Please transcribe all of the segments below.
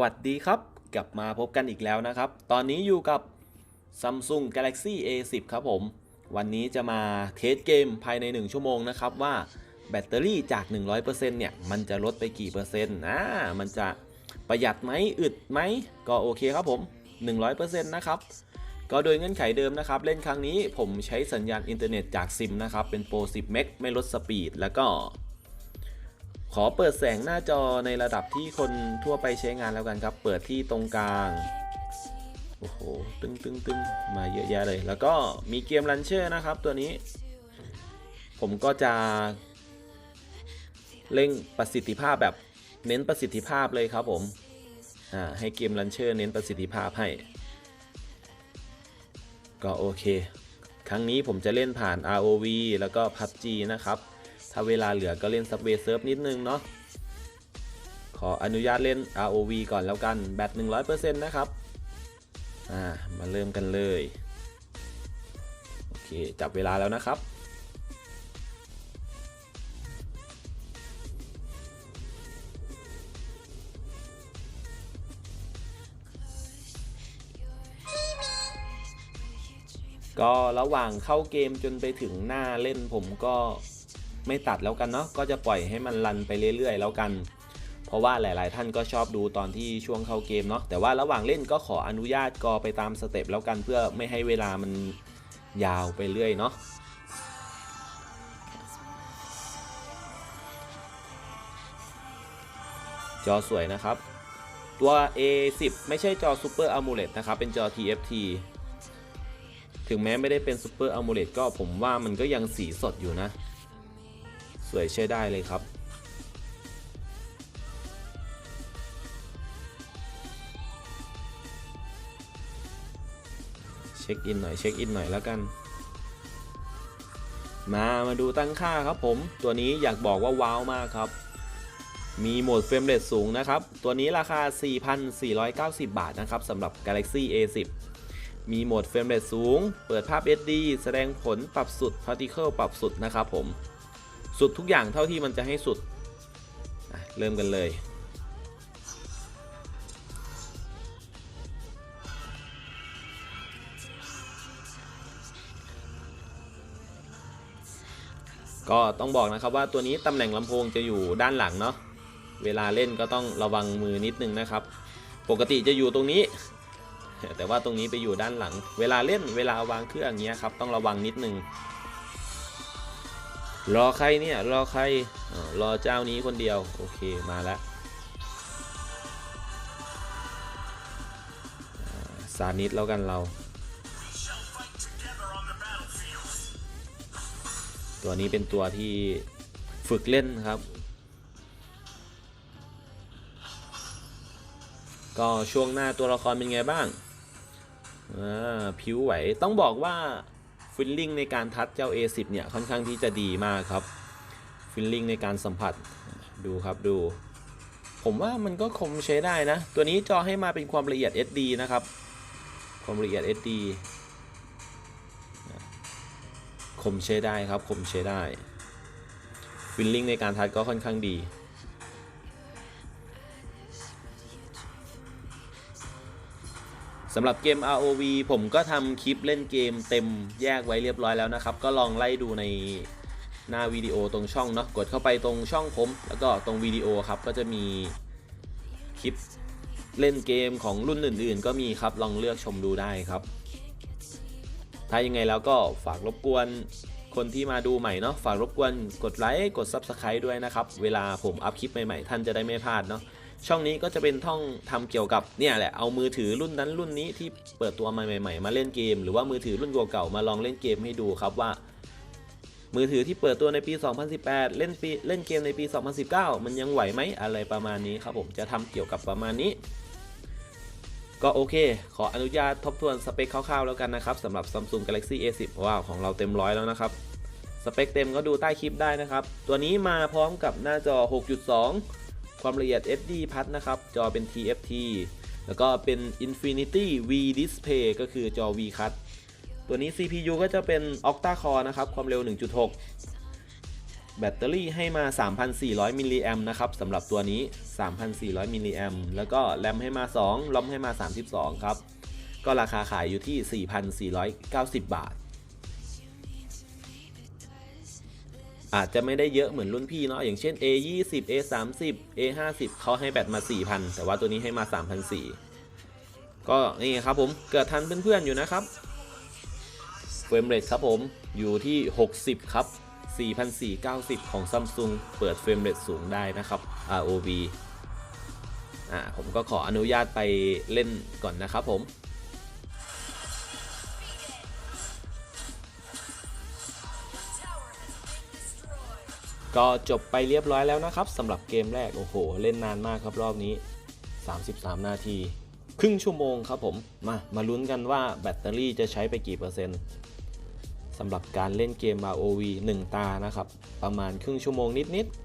วัสดีครับ กลับมาพบกันอีกแล้วนะครับ ตอนนี้อยู่กับ Samsung Galaxy A10 ครับผม วันนี้จะมาเทสเกมภายใน 1 ชั่วโมงนะครับ ว่าแบตเตอรี่จาก 100%เนี่ย มันจะลดไปกี่เปอร์เซ็นต์อ่ามันจะประหยัดไหมอึดไหม ก็โอเคครับผม 100%นะครับ ก็โดยเงื่อนไขเดิมนะครับ เล่นครั้งนี้ผมใช้สัญญาณอินเทอร์เน็ตจากซิมนะครับ เป็นโปร10 เมกไม่ลดสปีดแล้วก็ ขอเปิดแสงหน้าจอในระดับที่คนทั่วไปใช้งานแล้วกันครับ เปิดที่ตรงกลาง โอ้โห ตึงตึงตึงมาเยอะแยะเลย แล้วก็มีเกมลันเชอร์นะครับตัวนี้ ผมก็จะ เร่งประสิทธิภาพแบบเน้นประสิทธิภาพเลยครับผมอ่าให้เกมลันเชอร์เน้นประสิทธิภาพให้ ก็โอเค ครั้งนี้ผมจะเล่นผ่าน ROV แล้วก็ PUBG นะครับ ถ้าเวลาเหลือก็เล่น Subway Surf นิดนึงเนาะ ขออนุญาตเล่น ROV ก่อนแล้วกัน แบต100%นะครับ อ่า มาเริ่มกันเลย โอเค จับเวลาแล้วนะครับก็ระหว่างเข้าเกมจนไปถึงหน้าเล่นผมก็ ไม่ตัดแล้วกันเนาะก็จะปล่อยให้มันรันไปเรื่อยๆ แล้วกัน เพราะว่าหลาย ๆ ท่านก็ชอบดูตอนที่ช่วงเข้าเกมเนาะแต่ว่าระหว่างเล่นก็ขออนุญาตกอไปตามสเต็ปแล้วกันเพื่อไม่ให้เวลามันยาวไปเรื่อยเนาะจอสวยนะครับ ตัว A10 ไม่ใช่จอ Super AMOLED นะครับ เป็นจอ TFT ถึงแม้ไม่ได้เป็น Super AMOLED ก็ผมว่ามันก็ยังสีสดอยู่นะ วยใช้ได้เลยครับ เช็คอินหน่อยเช็คอินหน่อยแล้วกัน มามาดูตั้งค่าครับผม ตัวนี้อยากบอกว่าว้าวมากครับ มีโหมดเฟรมเรทสูงนะครับ ตัวนี้ราคา 4,490 บาทนะครับสำหรับ Galaxy A10 มีโหมดเฟรมเรทสูง เปิดภาพ SD แสดงผลปรับสุด Particle ปรับสุดนะครับผม สุดทุกอย่างเท่าที่มันจะให้สุด เริ่มกันเลย ก็ต้องบอกนะครับว่าตัวนี้ตำแหน่งลำโพงจะอยู่ด้านหลังเนาะ เวลาเล่นก็ต้องระวังมือนิดนึงนะครับ ปกติจะอยู่ตรงนี้ แต่ว่าตรงนี้ไปอยู่ด้านหลัง เวลาเล่นเวลาวางเครื่องอย่างเงี้ยครับต้องระวังนิดนึง รอใครเนี่ย รอใครอ๋อรอเจ้านี้คนเดียว โอเคมาแล้วอ่าสานิดแล้วกันเรา ตัวนี้เป็นตัวที่ฝึกเล่นครับ ก็ช่วงหน้าตัวละครเป็นไงบ้าง อ่า ผิวไหว ต้องบอกว่า ฟิลลิ่งในการทัดเจ้า A10 เนี่ยค่อนข้างที่จะดีมากครับฟิลลิ่งในการสัมผัสดูครับดู ผมว่ามันก็คมใช้ได้นะ ตัวนี้จอให้มาเป็นความละเอียด SD นะครับ ความละเอียด SD คมใช้ได้ครับคมใช้ได้ฟิลลิ่งในการทัดก็ค่อนข้างดี สำหรับเกม ROV ผมก็ทำคลิปเล่นเกมเต็มแยกไว้เรียบร้อยแล้วนะครับ ก็ลองไล่ดูในหน้าวิดีโอตรงช่องเนาะกดเข้าไปตรงช่องผม แล้วก็ตรงวิดีโอครับก็จะมีคลิปเล่นเกมของรุ่นอื่น ๆ ก็มีครับลองเลือกชมดูได้ครับ ถ้ายังไงแล้วก็ฝากรบกวนคนที่มาดูใหม่เนาะฝากรบกวนกดไลค์กด Subscribe ด้วยนะครับ เวลาผมอัพคลิปใหม่ ๆ ท่านจะได้ไม่พลาดเนาะ ช่องนี้ก็จะเป็นท่องทำเกี่ยวกับเนี่ยแหละเอามือถือรุ่นนั้นรุ่นนี้ที่เปิดตัวมาใหม่ ๆ มาเล่นเกม หรือว่ามือถือรุ่นเก่าๆมาลองเล่นเกมให้ดูครับว่า มือถือที่เปิดตัวในปี 2018 เล่นปีเล่นเกมในปี 2019 มันยังไหวไหมอะไรประมาณนี้ครับผมจะทำเกี่ยวกับประมาณนี้ก็โอเค ขออนุญาตทบทวนสเปคคร่าวๆแล้วกันนะครับสำหรับ Samsung Galaxy A10 ว้าวของเราเต็มร้อยแล้วนะครับ สเปคเต็มก็ดูใต้คลิปได้นะครับ ตัวนี้มาพร้อมกับหน้าจอ 6.2 ความละเอียด SD พัดนะครับ จอเป็น TFT แล้วก็เป็น Infinity V Display ก็คือจอ V Cut ตัวนี้ CPU ก็จะเป็น Octa Core นะครับ ความเร็ว 1.6 แบตเตอรี่ให้มา 3,400 มิลลิแอมนะครับสำหรับตัวนี้ 3,400 มิลลิแอมแล้วก็แรมให้มา 2ลอมให้มา 32 ครับ ก็ราคาขายอยู่ที่ 4,490 บาท อาจจะไม่ได้เยอะเหมือนรุ่นพี่เนาะอย่างเช่น A 20 A 30 A 50เขาให้แบตมา 4,000 แต่ว่าตัวนี้ให้มา 3,400 ก็นี่ครับผมเกิดทันเพื่อนๆอยู่นะครับเฟรมเรทครับผมอยู่ที่ 60 ครับ 4,490 ของ Samsung เปิดเฟรมเรทสูงได้นะครับ ROV อ่าผมก็ขออนุญาตไปเล่นก่อนนะครับผม ก็จบไปเรียบร้อยแล้วนะครับสำหรับเกมแรกโอ้โห เล่นนานมากครับรอบนี้ 33 นาที ครึ่งชั่วโมงครับผม มามาลุ้นกันว่าแบตเตอรี่จะใช้ไปกี่เปอร์เซ็นต์สำหรับการเล่นเกม ROV 1 ตานะครับ ประมาณครึ่งชั่วโมงนิด ๆ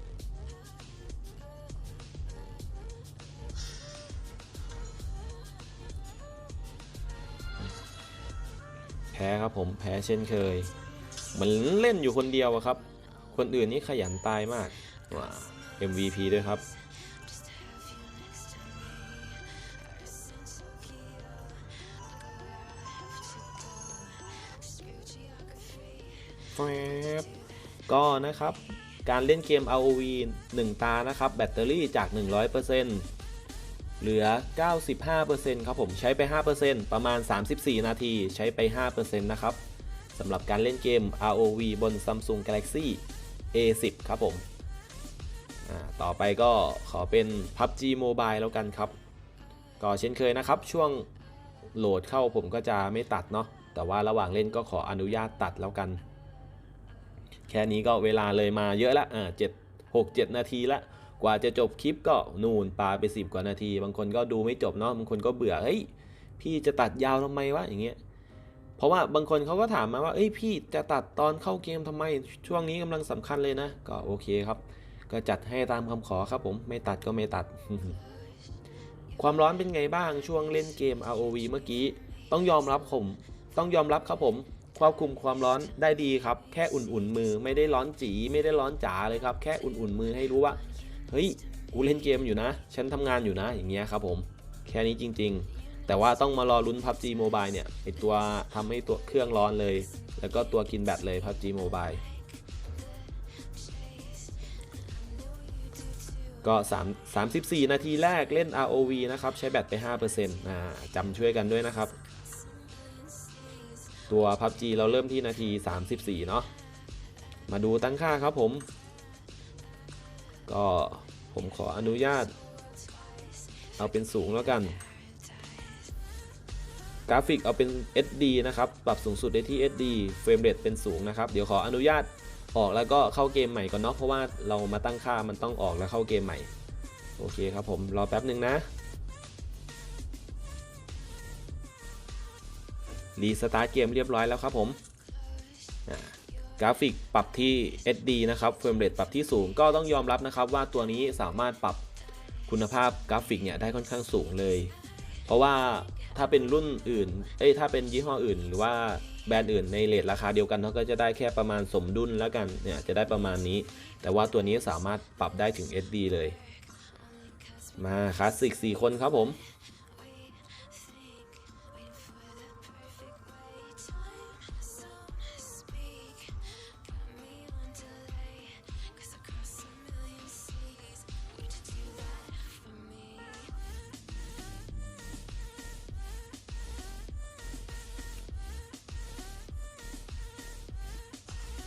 แพ้ครับผมแพ้เช่นเคย เหมือนเล่นอยู่คนเดียวอะครับ คนอื่นนี่ขยันตายมากว้า MVP ด้วยครับแฟบก็นะครับ การเล่นเกม ROV 1 ตานะครับ แบตเตอรี่จาก 100%เหลือ 95%ครับผมใช้ไป 5%ประมาณ 34 นาทีใช้ไป 5%นะครับสำหรับการเล่นเกม ROV บน Samsung Galaxy A10 ครับผมต่อไปก็ขอเป็น PUBG Mobile แล้วกันครับ ก็เช่นเคยนะครับ ช่วงโหลดเข้าผมก็จะไม่ตัดเนาะแต่ว่าระหว่างเล่นก็ขออนุญาตตัดแล้วกัน แค่นี้ก็เวลาเลยมาเยอะละอ่าเจ็ดหกเจ็ดนาทีละกว่าจะจบคลิปก็นูนปาไปสิบกว่านาที บางคนก็ดูไม่จบเนาะบางคนก็เบื่อเฮ้ยพี่จะตัดยาวทำไมวะอย่างเงี้ย ราะว่าบางคนเขาก็ถามมาว่าเอ้ยพี่จะตัดตอนเข้าเกมทำไมช่วงนี้กำลังสำคัญเลยนะ ก็โอเคครับ ก็จัดให้ตามคำขอครับผมไม่ตัดก็ไม่ตัด ความร้อนเป็นไงบ้างช่วงเล่นเกม ROV เมื่อกี้ ต้องยอมรับผม ต้องยอมรับครับผมควบคุมความร้อนได้ดีครับ แค่อุ่นๆมือไม่ได้ร้อนจีไม่ได้ร้อนจ๋าเลยครับ แค่อุ่นๆมือให้รู้ว่าเฮ้ยกูเล่นเกมอยู่นะ ฉันทำงานอยู่นะอย่างเงี้ยครับผม แค่นี้จริง ๆ แต่ว่าต้องมารอลุ้น PUBG Mobile เนี่ยไอตัวทำให้ตัวเครื่องร้อนเลย แล้วก็ตัวกินแบตเลย PUBG Mobile ก็3 34 นาทีแรกเล่น ROV นะครับ ใช้แบตไป5%อ่าจำช่วยกันด้วยนะครับ ตัว PUBG เราเริ่มที่นาที 34 เนาะมาดูตั้งค่าครับผม ก็ผมขออนุญาต เอาเป็นสูงแล้วกัน กราฟิกเอาเป็น SD นะครับ ปรับสูงสุดได้ที่ SD เฟรมเรทเป็นสูงนะครับ เดี๋ยวขออนุญาตออกแล้วก็เข้าเกมใหม่ก่อนเนาะ เพราะว่าเรามาตั้งค่ามันต้องออกแล้วเข้าเกมใหม่ โอเคครับผม รอแป๊บหนึ่งนะรีสตาร์ทเกมเรียบร้อยแล้วครับผมกราฟิกปรับที่ SD นะครับเฟรมเรทปรับที่สูงก็ต้องยอมรับนะครับว่าตัวนี้สามารถปรับคุณภาพกราฟิกเนี่ยได้ค่อนข้างสูงเลย เพราะว่า ถ้าเป็นรุ่นอื่น เอ้ยถ้าเป็นยี่ห้ออื่น หรือว่าแบรนด์อื่นในเลทราคาเดียวกันเขาก็จะได้แค่ประมาณสมดุลแล้วกันเนี่ยจะได้ประมาณนี้ แต่ว่าตัวนี้สามารถปรับได้ถึง SD เลย มาคลาสสิก4คนครับผม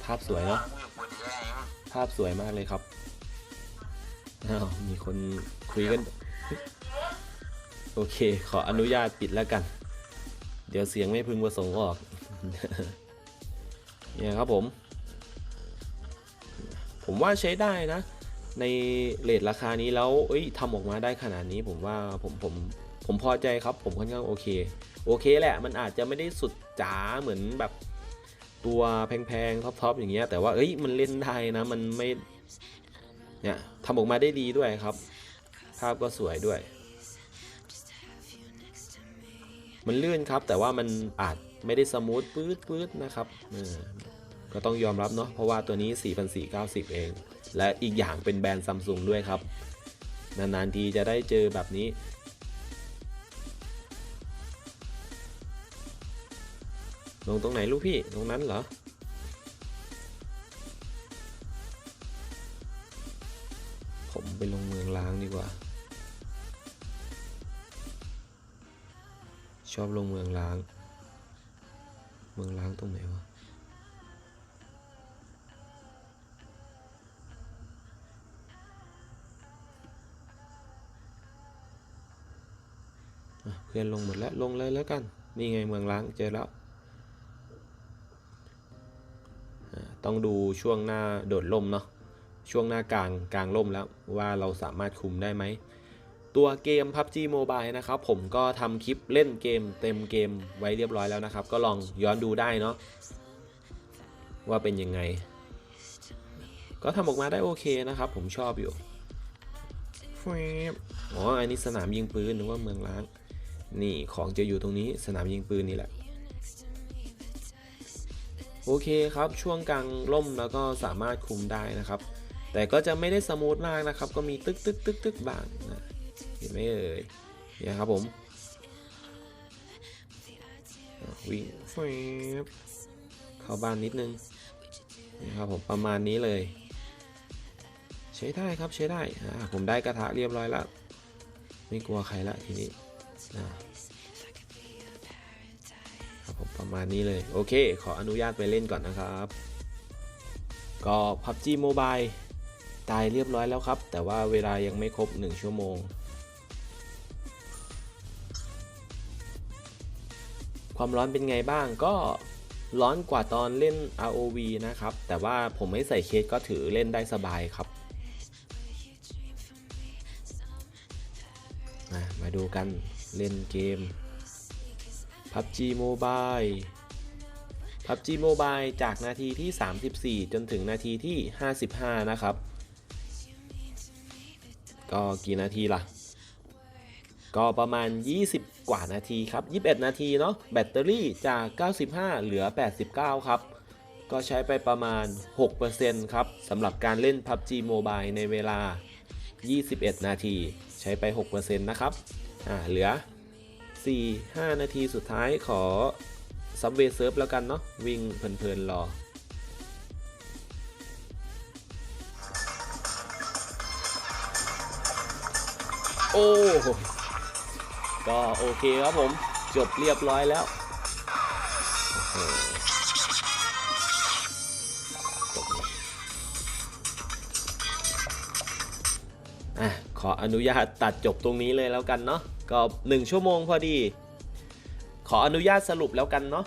ภาพสวยเนาะภาพสวยมากเลยครับอ้าวมีคนคุยกัน โอเค ขออนุญาตปิดแล้วกัน เดี๋ยวเสียงไม่พึงประสงค์ออกเนี่ยครับผม ผมว่าใช้ได้นะ ในเลทราคานี้แล้ว เอ้ยทำออกมาได้ขนาดนี้ ผมว่าผมผมผมพอใจครับ ผมค่อนข้างโอเค โอเคแหละ มันอาจจะไม่ได้สุดจ๋าเหมือนแบบ ตัวแพงๆท็อปๆอย่างเงี้ยแต่ว่าเอ้ยมันเล่นได้นะมันไม่เนี่ยทำออกมาได้ดีด้วยครับ ภาพก็สวยด้วย มันลื่นครับแต่ว่ามันอาจไม่ได้สมูทปื๊ดปื๊ดนะครับก็ต้องยอมรับเนาะเพราะว่าตัวนี้ 4,490 เอง และอีกอย่างเป็นแบรนด์ซัมซุงด้วยครับ นานๆทีจะได้เจอแบบนี้ ลงตรงไหนลูกพี่ตรงนั้นเหรอผมไปลงเมืองล้างดีกว่า ชอบลงเมืองล้าง เมืองล้างตรงไหนวะอะเพื่อนลงหมดแล้วลงเลยแล้วกัน นี่ไงเมืองล้างเจอแล้วอ่า ต้องดูช่วงหน้าโดดล่มเนาะช่วงหน้ากลางกลางล่มแล้วว่าเราสามารถคุมได้ไหม ตัวเกม PUBG Mobile นะครับ ผมก็ทำคลิปเล่นเกมเต็มเกมไว้เรียบร้อยแล้วนะครับ ก็ลองย้อนดูได้เนาะว่าเป็นยังไง ก็ทำออกมาได้โอเคนะครับ ผมชอบอยู่แฟบอ๋ออันนี้สนามยิงปืนหรือว่าเมืองล้าง นี่ของจะอยู่ตรงนี้สนามยิงปืนนี่แหละ โอเคครับ ช่วงกลางล่มแล้วก็สามารถคุมได้นะครับ แต่ก็จะไม่ได้สมูทมากนะครับ ก็มีตึกตึกตึกตึกบางนะเห็นไหมเอ่ยเนี่ยครับผมวิ่งเข้าบ้านนิดนึงนี่ครับผมประมาณนี้เลย ใช้ได้ครับใช้ได้ผมได้กระทะเรียบร้อยแล้ว ไม่กลัวใครละทีนี้อ่าครับผม ประมาณนี้เลย โอเค ขออนุญาตไปเล่นก่อนนะครับ ก็ PUBG Mobile ตายเรียบร้อยแล้วครับ แต่ว่าเวลายังไม่ครบ 1 ชั่วโมง ความร้อนเป็นไงบ้างก็ร้อนกว่าตอนเล่น ROV นะครับ แต่ว่าผมไม่ใส่เคสก็ถือเล่นได้สบายครับ มามาดูกันเล่นเกม PUBG Mobile PUBG Mobile จากนาทีที่ 34 จนถึงนาทีที่ 55 นะครับ ก็กี่นาทีล่ะ ก็ประมาณ 20 กว่านาทีครับ 21 นาทีเนาะ แบตเตอรี่จาก 95 เหลือ 89 ครับ ก็ใช้ไปประมาณ 6%ครับสำหรับการเล่น PUBG Mobile ในเวลา 21 นาที ใช้ไป 6%นะครับ อ่า เหลือ 4 5 นาทีสุดท้ายขอซับเวเซิร์ฟแล้วกันเนาะวิ่งเพลินๆรอโอ้โหก็โอเคครับผม จบเรียบร้อยแล้วอะขออนุญาตตัดจบตรงนี้เลยแล้วกันเนาะ ก็ 1 ชั่วโมงพอดี ขออนุญาตสรุปแล้วกันเนาะ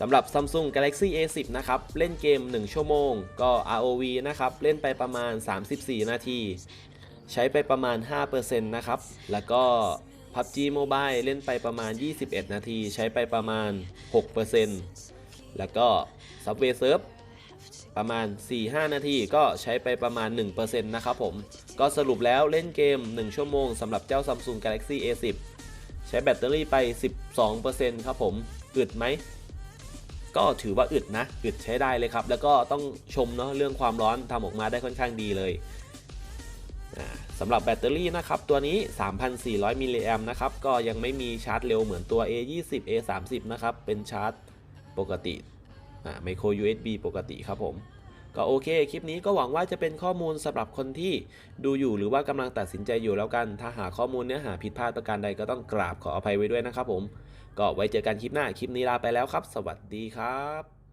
สำหรับ Samsung Galaxy A10 นะครับ เล่นเกม 1 ชั่วโมง ก็ ROV นะครับ เล่นไปประมาณ 34 นาที ใช้ไปประมาณ 5%นะครับ แล้วก็ PUBG Mobile เล่นไปประมาณ 21 นาที ใช้ไปประมาณ 6%แล้วก็ Subway Surf ประมาณ 4-5 นาทีก็ใช้ไปประมาณ 1%นะครับผม ก็สรุปแล้วเล่นเกม 1 ชั่วโมงสำหรับเจ้า Samsung Galaxy A10 ใช้แบตเตอรี่ไป 12%ครับผมอึดไหม ก็ถือว่าอึดนะ อึดใช้ได้เลยครับ แล้วก็ต้องชมเนาะเรื่องความร้อนทำออกมาได้ค่อนข้างดีเลยสำหรับแบตเตอรี่นะครับ ตัวนี้ 3,400 มิลลิแอมนะครับ ก็ยังไม่มีชาร์จเร็วเหมือนตัว A20 A30 นะครับ เป็นชาร์จปกติ ไมโคร USB ปกติครับผม ก็โอเค คลิปนี้ก็หวังว่าจะเป็นข้อมูลสำหรับคนที่ดูอยู่หรือว่ากำลังตัดสินใจอยู่แล้วกัน ถ้าหาข้อมูลเนื้อหาผิดพลาดประการใดก็ต้องกราบขออภัยไว้ด้วยนะครับผม ก็ไว้เจอกันคลิปหน้า คลิปนี้ลาไปแล้วครับ สวัสดีครับ